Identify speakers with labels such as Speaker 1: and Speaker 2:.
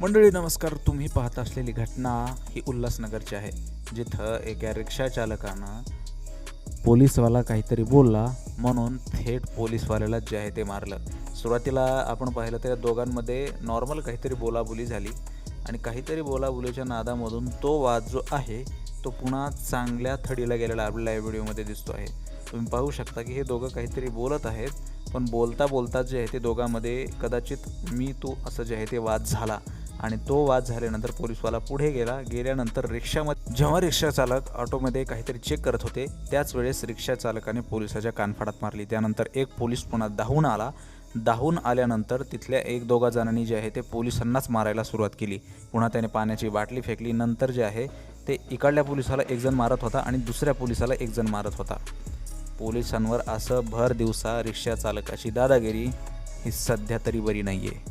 Speaker 1: मंडळी नमस्कार. तुम्ही पाहत असलेली घटना ही उल्हासनगरची आहे जिथं एका रिक्षा चालकानं पोलीसवाला काहीतरी बोलला म्हणून थेट पोलीसवाल्याला जे आहे ते मारलं. सुरुवातीला आपण पाहिलं तर या दोघांमध्ये नॉर्मल काहीतरी बोलाबोली झाली आणि काहीतरी बोलाबोलीच्या नादामधून तो वाद जो आहे तो पुन्हा चांगल्या थडीला गेलेला आपल्याला या व्हिडिओमध्ये दिसतो आहे. तुम्ही पाहू शकता की हे दोघं काहीतरी बोलत आहेत पण बोलता बोलता जे आहे ते दोघांमध्ये कदाचित मी तू असं जे आहे ते वाद झाला. आणि तो वाद झाल्यानंतर पोलीसवाला पुढे गेला. गेल्यानंतर रिक्षामध्ये जेव्हा रिक्षा चालक ऑटोमध्ये काहीतरी चेक करत होते त्याच वेळेस रिक्षा चालकाने पोलिसाच्या कानफाडात मारली. त्यानंतर एक पोलीस पुन्हा धावून आला. धावून आल्यानंतर तिथल्या एक दोघा जणांनी जे आहे ते पोलिसांनाच मारायला सुरुवात केली. पुन्हा त्याने पाण्याची बाटली फेकली. नंतर जे आहे ते इकडल्या पोलिसाला एक जण मारत होता आणि दुसऱ्या पोलिसाला एक जण मारत होता. पोलिसांवर असं भर दिवसा रिक्षा चालकाची दादागिरी ही सध्या तरी बरी नाही आहे